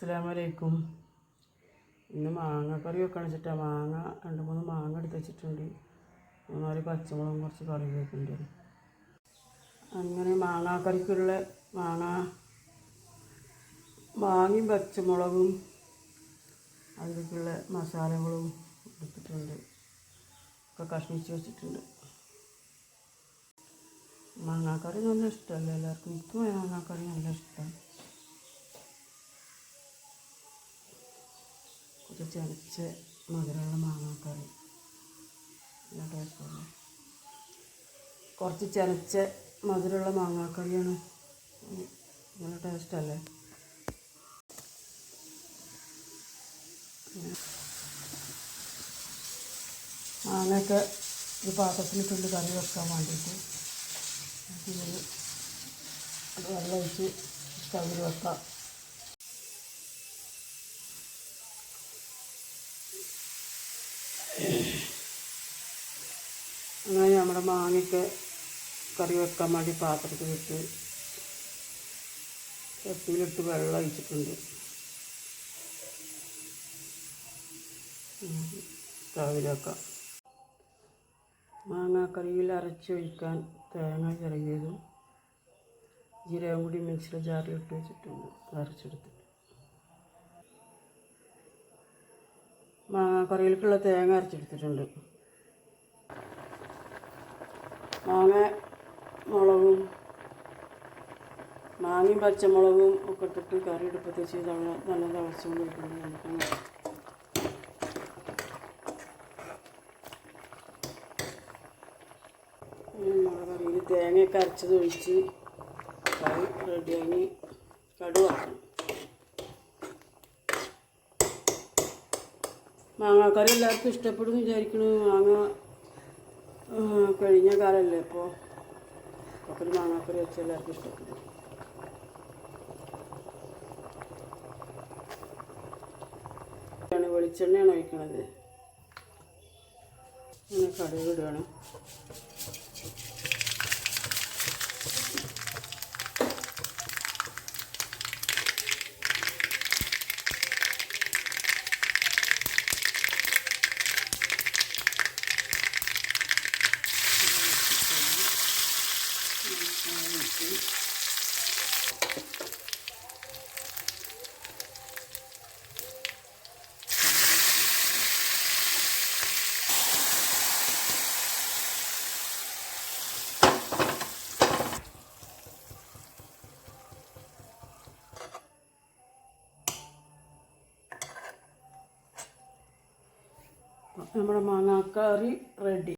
അസ്സലാമലൈക്കും. ഇന്ന് മാങ്ങ കറി വെക്കണം വെച്ചിട്ടാണ് മാങ്ങ രണ്ട് മൂന്ന് മാങ്ങ എടുത്ത് വെച്ചിട്ടുണ്ട്. മൂന്നാൽ പച്ചമുളകും കുറച്ച് കറിവേപ്പിന്റെ അങ്ങനെ മാങ്ങാക്കറിക്കുള്ള മാങ്ങ മാങ്ങയും പച്ചമുളകും അതിലേക്കുള്ള മസാലകളും എടുത്തിട്ടുണ്ട്. ഒക്കെ കഷ്ണിച്ച് വെച്ചിട്ടുണ്ട്. മാങ്ങാക്കറി നല്ല ഇഷ്ടമല്ല. എല്ലാവർക്കും എനിക്ക് മാങ്ങാക്കറി നല്ല ഇഷ്ടമാണ് കുറച്ച് ചതച്ച് മധുരമുള്ള മാങ്ങാക്കറി ടേസ്റ്റാണ് കുറച്ച് ചതച്ച മധുരമുള്ള മാങ്ങാക്കറിയാണ് നല്ല ടേസ്റ്റല്ലേ മാങ്ങയൊക്കെ ഒരു പാത്രത്തിലിട്ടുണ്ട് കറി വെക്കാൻ വേണ്ടിയിട്ട് അത് വെള്ളം ഒഴിച്ച് കവിൽ വെക്കാം. അങ്ങനെ നമ്മുടെ മാങ്ങയ്ക്ക് കറി വെക്കാൻ വേണ്ടി പാത്രത്തിൽ പാത്രത്തിലിട്ട് ചട്ടിയിലിട്ട് വെള്ളം ഒഴിച്ചിട്ടുണ്ട്. വെക്കാം മാങ്ങാക്കറിയിൽ അരച്ചൊഴിക്കാൻ തേങ്ങ ചെറിയതും ജീരകം കൂടി മിക്സിയുടെ ജാറിലിട്ട് വെച്ചിട്ടുണ്ട്. അരച്ചെടുത്ത്. മാങ്ങാക്കറിയിലേക്കുള്ള തേങ്ങ അരച്ചെടുത്തിട്ടുണ്ട്. മാങ്ങ മുളകും മാങ്ങയും പച്ചമുളകും ഒക്കെ ഇട്ടിട്ട് കറി എടുപ്പത്തേച്ച് തവണ നല്ല തിളച്ചുകൊണ്ടിരിക്കുന്നത് നമുക്ക് നമ്മുടെ കറിയിൽ തേങ്ങയൊക്കെ അരച്ചത് ഒഴിച്ച് കറി റെഡിയാക്കി കടുവാക്കണം. മാങ്ങാക്കറി എല്ലാവർക്കും ഇഷ്ടപ്പെടും വിചാരിക്കണു. മാങ്ങ കഴിഞ്ഞ കാലമല്ലേ ഇപ്പോൾ അപ്പോൾ ഒരു മാങ്ങാക്കറി വെച്ച് എല്ലാവർക്കും ഇഷ്ടപ്പെടും. വെളിച്ചെണ്ണയാണ് ഒഴിക്കണത്. അങ്ങനെ കടുക് ഇടുകയാണ്. നമ്മുടെ മാങ്ങാക്കറി റെഡി